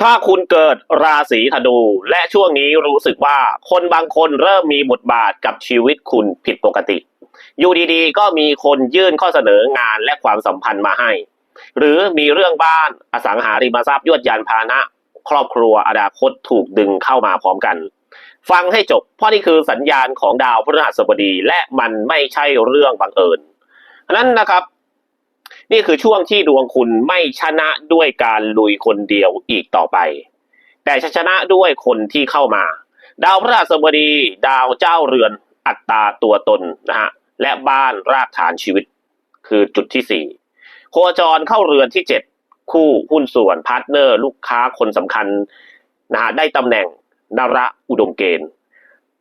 ถ้าคุณเกิดราศีธนู และช่วงนี้รู้สึกว่าคนบางคนเริ่มมีบทบาทกับชีวิตคุณผิดปกติ อยู่ดีๆ ก็มีคนยื่นข้อเสนองานและความสัมพันธ์มาให้ หรือมีเรื่องบ้านอสังหาริมทรัพย์ยวดยานพาหนะ ครอบครัวอนาคตถูกดึงเข้ามาพร้อมกัน ฟังให้จบ เพราะนี่คือสัญญาณของดาวพฤหัสบดีและมันไม่ใช่เรื่องบังเอิญนนั้นนะครับ นี่คือช่วงที่ดวงคุณไม่ชนะด้วยการลุยคนเดียวอีกต่อไป แต่ชนะด้วยคนที่เข้ามา ดาวพฤหัสบดี ดาวเจ้าเรือนอัตราตัวตนนะฮะและบ้านรากฐานชีวิต คือจุดที่สี่โคจรเข้าเรือนที่เจ็ดคู่หุ้นส่วนพาร์ทเนอร์ ลูกค้าคนสำคัญนะฮะได้ตำแหน่งนระอุดมเกณฑ์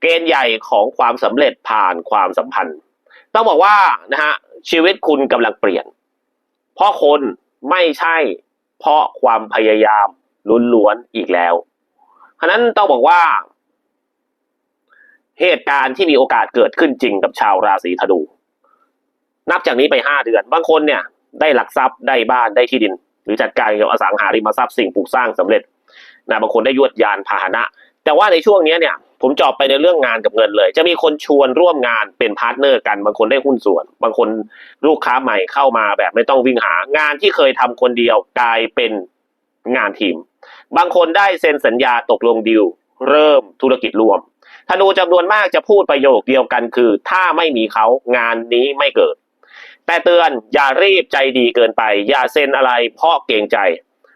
เกณฑ์ใหญ่ของความสำเร็จผ่านความสัมพันธ์ ต้องบอกว่านะฮะชีวิตคุณกำลังเปลี่ยน เพราะคนไม่ใช่ เพราะความพยายามล้วนๆอีกแล้วฉะนั้นต้องบอกว่า เหตุการณ์ที่มีโอกาสเกิดขึ้นจริงกับชาวราศีธนู นับจากนี้ไปห้าเดือน บางคนเนี่ย ได้หลักทรัพย์ได้บ้านได้ที่ดิน หรือจัดการเกี่ยวกับอสังหาริมทรัพย์สิ่งปลูกสร้างสำเร็จนะบางคนได้ยวดยานพาหนะ แต่ว่าในช่วงนี้เนี่ย ผมจอบไปในเรื่องงานกับเงินเลย จะมีคนชวนร่วมงานเป็นพาร์ทเนอร์กัน บางคนได้หุ้นส่วน บางคนลูกค้าใหม่เข้ามาแบบไม่ต้องวิ่งหางานที่เคยทำคนเดียวกลายเป็นงานทีม บางคนได้เซ็นสัญญาตกลงดีลเริ่มธุรกิจรวมธนูจำนวนมากจะพูดประโยคเดียวกันคือ ถ้าไม่มีเขางานนี้ไม่เกิด แต่เตือนอย่ารีบใจดีเกินไป อย่าเซ็นอะไรเพราะเกรงใจ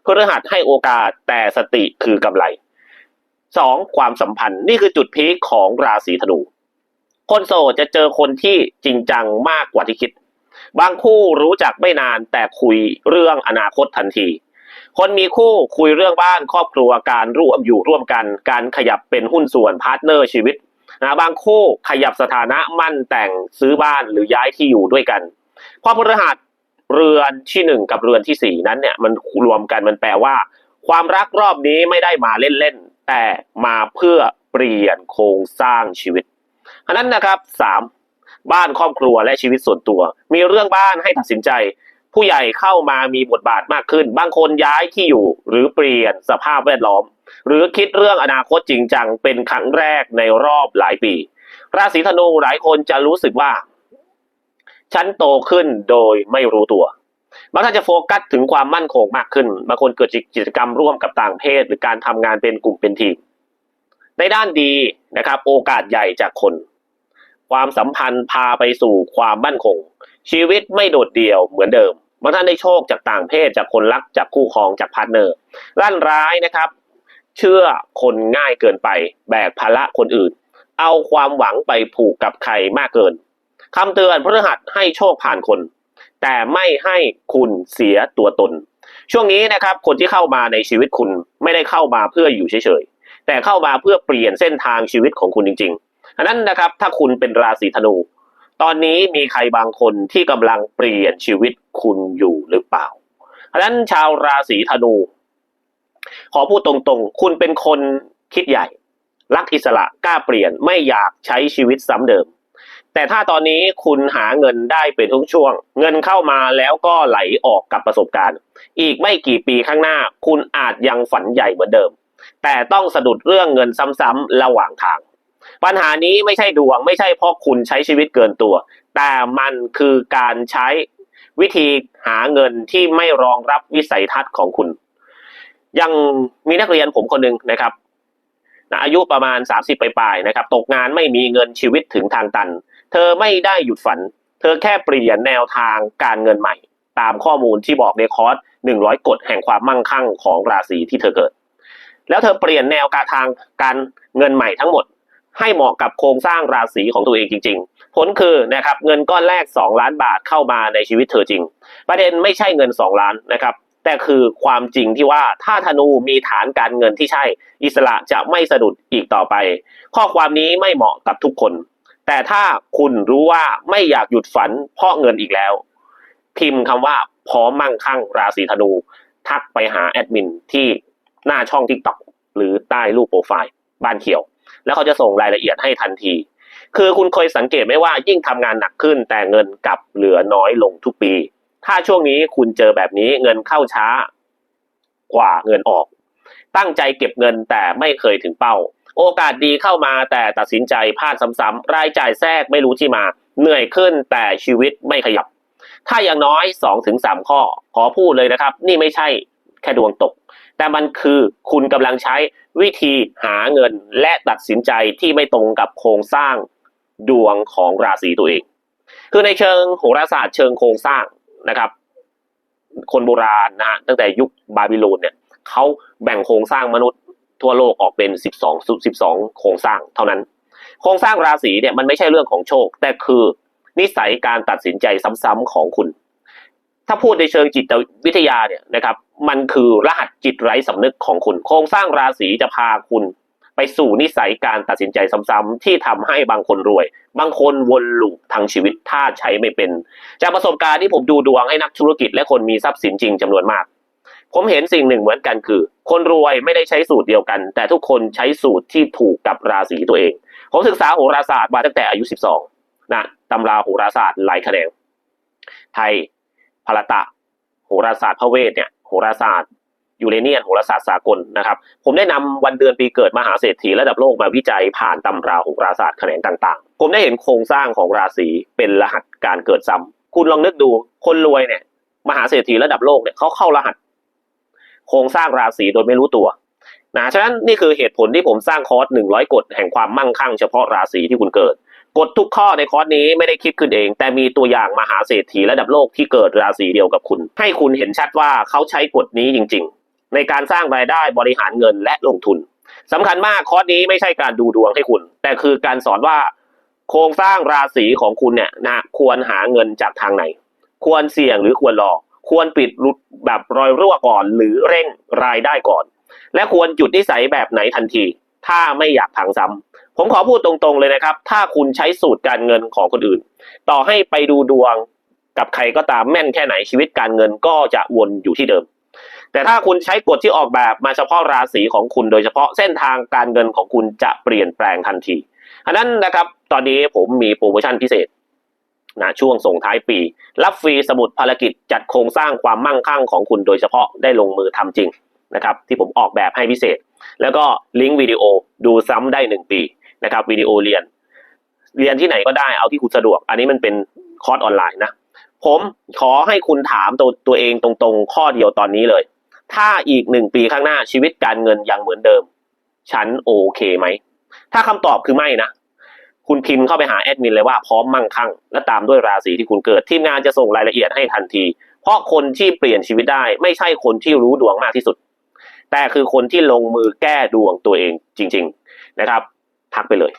พฤหัสให้โอกาสแต่สติคือกำไร สองความสัมพันธ์นี่คือจุดพีคของราศีธนู คนโสดจะเจอคนที่จริงจังมากกว่าที่คิด บางคู่รู้จักไม่นานแต่คุยเรื่องอนาคตทันที คนมีคู่คุยเรื่องบ้านครอบครัวการร่วมอยู่ร่วมกัน การขยับเป็นหุ้นส่วนพาร์ทเนอร์ชีวิตนะบางคู่ขยับสถานะมั่นแต่งซื้อบ้านหรือย้ายที่อยู่ด้วยกันเพราะพฤหัสเรือนที่หนึ่งกับเรือนที่สี่นั้นเนี่ยมันรวมกันมันแปลว่า ความรักรอบนี้ไม่ได้มาเล่นๆ แต่มาเพื่อเปลี่ยนโครงสร้างชีวิตอันนั้นนะครับสามบ้านครอบครัวและชีวิตส่วนตัว มีเรื่องบ้านให้ตัดสินใจ ผู้ใหญ่เข้ามามีบทบาทมากขึ้น บางคนย้ายที่อยู่หรือเปลี่ยนสภาพแวดล้อม หรือคิดเรื่องอนาคตจริงจังเป็นครั้งแรกในรอบหลายปี ราศีธนูหลายคนจะรู้สึกว่า ฉันโตขึ้นโดยไม่รู้ตัว บางท่านจะโฟกัสถึงความมั่นคงมากขึ้นบางคนเกิดกิจกรรมร่วมกับต่างเพศ หรือการทำงานเป็นกลุ่มเป็นทีม ในด้านดีนะครับ โอกาสใหญ่จากคน ความสัมพันธ์พาไปสู่ความมั่นคง ชีวิตไม่โดดเดี่ยวเหมือนเดิมบางท่านได้โชคจากต่างเพศจากคนรักจากคู่ครองจากพาร์ทเนอร์ร่านร้ายนะครับ เชื่อคนง่ายเกินไป แบกภาระคนอื่น เอาความหวังไปผูกกับใครมากเกินคำเตือนพฤหัสให้โชคผ่านคน แต่ไม่ให้คุณเสียตัวตน ช่วงนี้นะครับคนที่เข้ามาในชีวิตคุณไม่ได้เข้ามาเพื่ออยู่เฉยๆแต่เข้ามาเพื่อเปลี่ยนเส้นทางชีวิตของคุณจริงๆอันนั้นนะครับถ้าคุณเป็นราศีธนู ตอนนี้มีใครบางคนที่กำลังเปลี่ยนชีวิตคุณอยู่หรือเปล่าอันนั้นชาวราศีธนู ขอพูดตรงๆ คุณเป็นคนคิดใหญ่ รักอิสระกล้าเปลี่ยนไม่อยากใช้ชีวิตซ้ำเดิม แต่ถ้าตอนนี้คุณหาเงินได้เป็นทุกช่วง เงินเข้ามาแล้วก็ไหลออกกับประสบการณ์ อีกไม่กี่ปีข้างหน้า คุณอาจยังฝันใหญ่เหมือนเดิม แต่ต้องสะดุดเรื่องเงินซ้ำๆระหว่างทาง ปัญหานี้ไม่ใช่ดวง ไม่ใช่เพราะคุณใช้ชีวิตเกินตัว แต่มันคือการใช้วิธีหาเงินที่ไม่รองรับวิสัยทัศน์ของคุณ ยังมีนักเรียนผมคนหนึ่งนะครับ อายุประมาณ 30 ปลายๆนะครับตกงานไม่มีเงินชีวิตถึงทางตัน เธอไม่ได้หยุดฝัน เธอแค่เปลี่ยนแนวทางการเงินใหม่ ตามข้อมูลที่บอกในคอร์ส100 กฎแห่งความมั่งคั่งของราศีที่เธอเกิด แล้วเธอเปลี่ยนแนวการทางการเงินใหม่ทั้งหมด ให้เหมาะกับโครงสร้างราศีของตัวเองจริง ๆ ผลคือนะครับเงินก้อนแรก 2 ล้านบาทเข้ามาในชีวิตเธอจริง ประเด็นไม่ใช่เงิน 2 ล้านนะครับ แต่คือความจริงที่ว่าถ้าธนูมีฐานการเงินที่ใช่ อิสระจะไม่สะดุดอีกต่อไป ข้อความนี้ไม่เหมาะกับทุกคน แต่ถ้าคุณรู้ว่าไม่อยากหยุดฝันเพราะเงินอีกแล้ว พิมพ์คำว่าพร้อมมั่งคั่งราศีธนู ทักไปหาแอดมินที่หน้าช่องทิกตอกหรือใต้รูปโปรไฟล์บ้านเขียว แล้วเขาจะส่งรายละเอียดให้ทันที คือคุณเคยสังเกตไหมว่ายิ่งทำงานหนักขึ้นแต่เงินกลับเหลือน้อยลงทุกปี ถ้าช่วงนี้คุณเจอแบบนี้เงินเข้าช้ากว่าเงินออก ตั้งใจเก็บเงินแต่ไม่เคยถึงเป้า โอกาสดีเข้ามาแต่ตัดสินใจพลาดซ้ำๆรายจ่ายแทรกไม่รู้ที่มา เหนื่อยขึ้นแต่ชีวิตไม่ขยับ ถ้าอย่างน้อย2อถึงสข้อ ขอพูดเลยนะครับ นี่ไม่ใช่แค่ดวงตก แต่มันคือคุณกำลังใช้วิธีหาเงินและตัดสินใจที่ไม่ตรงกับโครงสร้างดวงของราศีตัวเอง คือในเชิงโหราศาสตร์เชิงโครงสร้าง นะครับ คนโบราณนะฮะตั้งแต่ยุคบาบิโลนเนี่ยเขาแบ่งโครงสร้างมนุษย์ทั่วโลกออกเป็น 12 12 โครงสร้างเท่านั้น โครงสร้างราศีเนี่ยมันไม่ใช่เรื่องของโชค แต่คือนิสัยการตัดสินใจซ้ำๆของคุณ ถ้าพูดในเชิงจิตวิทยาเนี่ยนะครับ มันคือรหัสจิตไร้สำนึกของคุณ โครงสร้างราศีจะพาคุณ ไปสู่นิสัยการตัดสินใจซ้ำๆที่ทำให้บางคนรวย บางคนวนลูปทั้งชีวิตถ้าใช้ไม่เป็น จากประสบการณ์ที่ผมดูดวงให้นักธุรกิจและคนมีทรัพย์สินจริงจำนวนมาก ผมเห็นสิ่งหนึ่งเหมือนกันคือ คนรวยไม่ได้ใช้สูตรเดียวกัน แต่ทุกคนใช้สูตรที่ถูกกับราศีตัวเอง ผมศึกษาโหราศาสตร์มาตั้งแต่อายุ 12 นะตำราโหราศาสตร์หลายแขนงไทยพาลตะโหราศาสตร์พระเวทเนี่ยโหราศาสตร์ ยูเรเนียนโหราศาสตร์สากลนะครับ ผมได้นำวันเดือนปีเกิดมหาเศรษฐีระดับโลกมาวิจัยผ่านตำราโหราศาสตร์แขนงต่างๆ ผมได้เห็นโครงสร้างของราศีเป็นรหัสการเกิดซ้ำคุณลองนึกดูคนรวยเนี่ย มหาเศรษฐีระดับโลกเนี่ยเขาเข้ารหัส โครงสร้างราศีโดยไม่รู้ตัวนะฉะนั้นนี่คือเหตุผลที่ผมสร้างคอร์สหนึ่งร้อยกฎแห่งความมั่งคั่งเฉพาะราศีที่คุณเกิดกฎทุกข้อในคอร์สนี้ไม่ได้คิดขึ้นเอง แต่มีตัวอย่างมหาเศรษฐีระดับโลกที่เกิดราศีเดียวกับคุณ ให้คุณเห็นชัดว่าเขาใช้กฎนี้จริง ๆ ในการสร้างรายได้บริหารเงินและลงทุนสำคัญมากคอร์สนี้ไม่ใช่การดูดวงให้คุณ แต่คือการสอนว่าโครงสร้างราศีของคุณเนี่ยนะควรหาเงินจากทางไหน ควรเสี่ยงหรือควรรอ ควรปิดรุดแบบรอยรั่วก่อนหรือเร่งรายได้ก่อน และควรหยุดนิสัยแบบไหนทันที ถ้าไม่อยากพังซ้ำผมขอพูดตรงๆเลยนะครับ ถ้าคุณใช้สูตรการเงินของคนอื่น ต่อให้ไปดูดวงกับใครก็ตามแม่นแค่ไหนชีวิตการเงินก็จะวนอยู่ที่เดิม แต่ถ้าคุณใช้กฎที่ออกแบบมาเฉพาะราศีของคุณ โดยเฉพาะเส้นทางการเงินของคุณจะเปลี่ยนแปลงทันทีอันนั้นนะครับ ตอนนี้ผมมีโปรโมชั่นพิเศษนะช่วงส่งท้ายปี รับฟรีสมุดภารกิจจัดโครงสร้างความมั่งคั่งของคุณโดยเฉพาะได้ลงมือทำจริงนะครับที่ผมออกแบบให้พิเศษ แล้วก็ลิงก์วิดีโอดูซ้ำได้หนึ่งปีนะครับวิดีโอเรียน เรียนที่ไหนก็ได้เอาที่คุณสะดวก อันนี้มันเป็นคอร์สออนไลน์นะ ผมขอให้คุณถามตัวตัวเองตรงๆ ข้อเดียวตอนนี้เลย ถ้าอีกหนึ่งปีข้างหน้าชีวิตการเงินยังเหมือนเดิม ฉันโอเคไหม ถ้าคำตอบคือไม่นะ คุณพิมพ์เข้าไปหาแอดมินเลยว่าพร้อมมั่งคั่ง และตามด้วยราศีที่คุณเกิด ทีมงานจะส่งรายละเอียดให้ทันที เพราะคนที่เปลี่ยนชีวิตได้ ไม่ใช่คนที่รู้ดวงมากที่สุด แต่คือคนที่ลงมือแก้ดวงตัวเองจริง ๆ นะครับ ทักไปเลย